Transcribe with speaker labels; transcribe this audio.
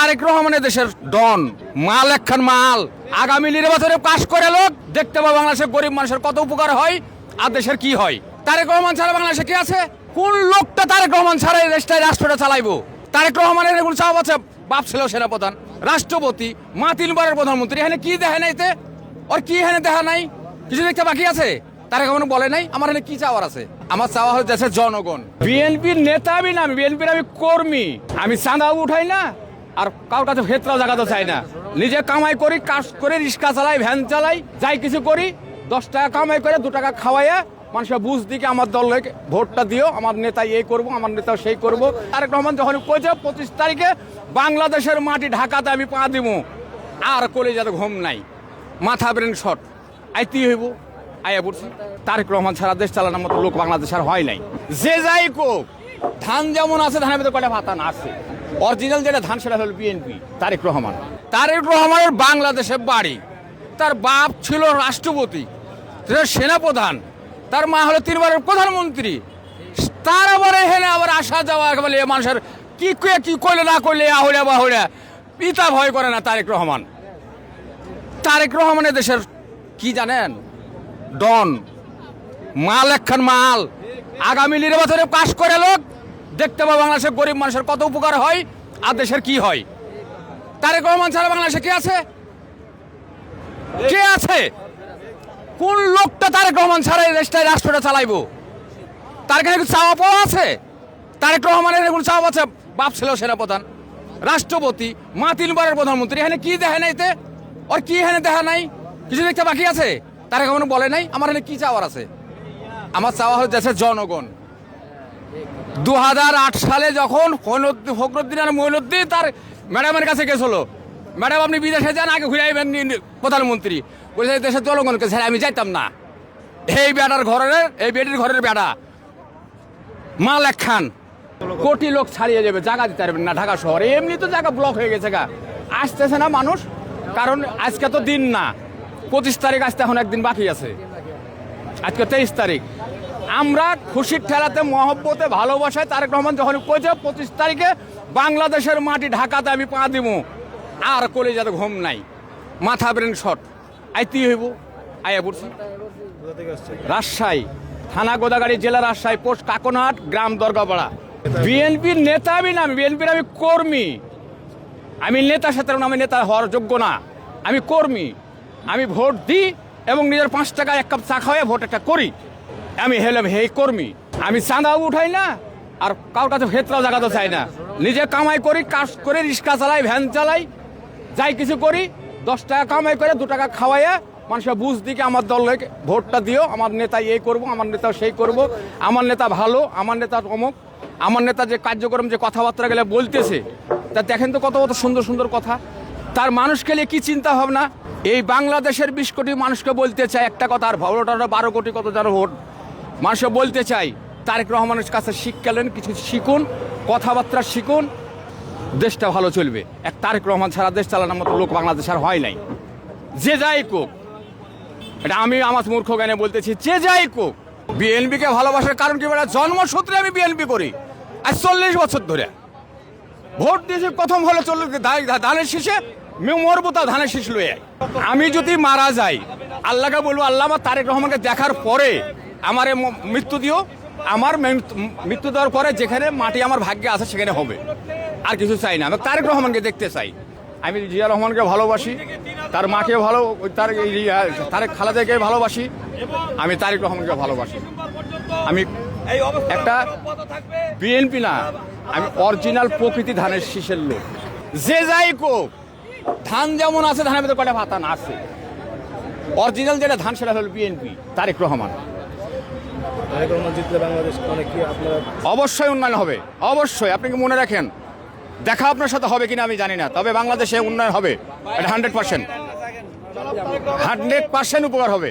Speaker 1: তারেক রহমানের দেশের ডন, মাল একখান মাল। আগামী নির্বাচনে পাশ করে লোক দেখতে পাবো বাংলাদেশের গরিব মানুষের কত উপকার হয় আর দেশের কি হয়। তারেক রহমান ছাড়া বাংলাদেশে কি আছে? কোন লোকটা তারেক রহমান ছাড়া এই দেশটাই রাষ্ট্রটা চালাইবো? তারেক রহমানের এগুলো চাপ আছে, বাপ ছিল সেনাপ্রধান, রাষ্ট্রপতি মা তিনবারের প্রধানমন্ত্রী। এখানে কি দেখে নাই তে? ওর কি এখানে দেখা নাই? কিছু দেখতে বাকি আছে? তারা কখনো বলে নাই, আমার এখানে কি চাওয়ার আছে? আমার চাওয়া হচ্ছে দেশের জনগণ। বিএনপির নেতা আমি না, বিএনপির আমি কর্মী। আমি চাঁদাও উঠাই না আর কারোর কাছে ভেতরাও জায়গাতে চাই না। নিজে কামাই করি, কাজ করে, রিক্সা চালাই, ভ্যান চালাই, যাই কিছু করি, দশ টাকা কামাই করে দু টাকা খাওয়াইয়া মানুষের বুঝ দিকে আমার দলে ভোটটা দিও, আমার নেতা এই করব, আমার নেতা সেই করব। তারেক রহমান যখন কইছে, পঁচিশ তারিখে বাংলাদেশের মাটি ঢাকাতে আমি পা দিব আর কলে যাতে ঘুম নাই, মাথা ব্রেন শট আইতি হইব, আয়া পড়ছি তারেক রহমান ছাড়া দেশ চালানোর মতো লোক বাংলাদেশ আর হয় নাই। যে যাই কোক ধান যেমন আছে, ধানের ভিতরে কয়টা ভাতা না আছে। অরিজিনাল যেটা ধান, সেটা হলো বিএনপি তারেক রহমান। তারেক রহমানের বাংলাদেশে বাড়ি। তার বাপ ছিল রাষ্ট্রপতি সেনাপ্রধান, তার মা হলো তিনবারের প্রধানমন্ত্রী। তার আবার এখানে আবার আসা যাওয়া এ মানুষের কি কে করলে না করলে আহড়া বাহড়া পিতা ভয় করে না তারেক রহমান। তারেক রহমানের দেশের কি জানেন? ডন, মাল একখান মাল। আগামী নির্বাচনে পাশ করে লোক দেখতে পাবো বাংলাদেশের গরিব মানুষের কত উপকার হয় আর দেশের কি হয়। তারেক রহমান ছাড়া বাংলাদেশে কে আছে? কে আছে? কোন লোকটা তারেক রহমান ছাড়া এই দেশটাই রাষ্ট্রটা চালাইবো? তার কাছে চাওয়া পাওয়া আছে? তারেক রহমানের এগুলো চাওয়া আছে? বাপ ছিল সেনাপ্রধান, রাষ্ট্রপতি মা তিনবারের প্রধানমন্ত্রী। এখানে কি দেখে নাই তে? ওর কি এখানে দেখা নাই? কিছু দেখতে বাকি আছে? তারা কখনো বলে নাই? আমার এখানে কি চাওয়ার আছে? আমার চাওয়া হচ্ছে দেশের জনগণ। দু হাজার আট সালে যখন ফখরুদ্দিন আর মইনুদ্দিন তার ম্যাডামের কাছে গেছিল ম্যাডাম, আপনি বিদেশে যান, আগে ঘুরে আইবেন প্রধানমন্ত্রী। বলেছে দেশের জনগণকে ছেড়ে আমি যাইতাম না। এই বেটার ঘরের এই বেটির ঘরের বেটা। মাল একখান কোটি লোক ছাড়িয়ে যাবে, জায়গা দিতে পারবেন না ঢাকা শহরে। এমনি তো জায়গা ব্লক হয়ে গেছে গা। আসতেছে না মানুষ, কারণ আজকে তো দিন না। পঁচিশ তারিখ আসতে এখন একদিন বাকি আছে। আজকে তেইশ তারিখ। আমরা খুশির ঠেলাতে, মহব্বতে, ভালোবাসায় তারেক রহমান যখন কইছে, পঁচিশ তারিখে বাংলাদেশের মাটি ঢাকাতে আমি পা দিব আর কলে যাতে ঘুম নাই। মাথা ব্রেন শট আইতি হইব? আয়া পড়ছি। রাজশাহী, থানা গোদাগাড়ি, জেলা রাজশাহী, পোস্ট কাকনহাট গ্রাম দরগাপাড়া। বিএনপির নেতা আমি না, বিএনপির আমি কর্মী। আমি নেতার সাথে আমি নেতা হওয়ার যোগ্য না। আমি কর্মী। আমি ভোট দিই এবং নিজের পাঁচ টাকা এক কাপ চা খাওয়াই ভোট একটা করি। আমি হেলাম হে কর্মী। আমি চাঁদাও উঠাই না, আর কারোর কাছে ভেতরাও জায়গাতে চাই না। নিজে কামাই করি, কাজ করে, রিক্সা চালাই, ভ্যান চালাই, যাই কিছু করি, দশ টাকা কামাই করে, দু টাকা খাওয়াইয়া মানুষের বুঝ দিকে আমার দলে ভোটটা দিও, আমার নেতা এই করব, আমার নেতা সেই করব, আমার নেতা ভালো, আমার নেতা অমুক, আমার নেতা যে কার্যক্রম, যে কথাবার্তা গেলে বলতেছে, তা দেখেন তো কত কত সুন্দর সুন্দর কথা। তার মানুষকে নিয়ে কি চিন্তা ভাবনা? এই বাংলাদেশের বিশ কোটি মানুষকে বলতে চায় একটা কথা, আর ভোটাররা বারো কোটি কত যেন ভোট। মানুষকে বলতে চাই, তারেক রহমানের কাছে শিক্ষালেন, কিছু শিখুন, কথাবার্তা শিখুন, দেশটা ভালো চলবে। এক তারেক রহমান ছাড়া দেশ চালানোর মতো লোক বাংলাদেশ আর হয় নাই। যে যাই কোক এটা আমি আমার মূর্খ জ্ঞানে বলতেছি, যে যাই কোক বিএনপিকে ভালোবাসার কারণ কি বলে? জন্মসূত্রে আমি বিএনপি করি। আজ চল্লিশ বছর ধরে। ভোট দিয়েছি প্রথম হলো চল্লিশ ধানের শীষে মরবো তা ধানের শীষ লয়ে আমি যদি মারা যাই, আল্লাহকে বলব, আল্লাহ আমার তারেক রহমানকে দেখার পরে আমার মৃত্যু দিও। আমার মৃত্যু- দেওয়ার পরে যেখানে মাটি আমার ভাগ্যে আছে, সেখানে হবে। আর কিছু চাই না। আমি তারেক রহমানকে দেখতে চাই। আমি জিয়া রহমানকে ভালোবাসি। তার মাকে ভালো, তার তারেক খালাদাকে ভালোবাসি। আমি তারেক রহমানকে ভালোবাসি। আমি একটা বিএনপি না, আমি অরিজিনাল প্রকৃতি ধানের শীষের লোক। যে যাই কোক ধান যেমন আছে, ধানের ভিতরে কটা ভাতা না আছে। অরিজিনাল যেটা ধান, সেটা হলো বিএনপি, তারেক রহমান। অবশ্যই উন্নয়ন হবে, অবশ্যই। আপনি কি মনে রাখেন? দেখা আপনার সাথে হবে কিনা আমি জানি না, তবে বাংলাদেশে উন্নয়ন হবে, এটা হান্ড্রেড পার্সেন্ট হান্ড্রেড পার্সেন্ট উপকার হবে।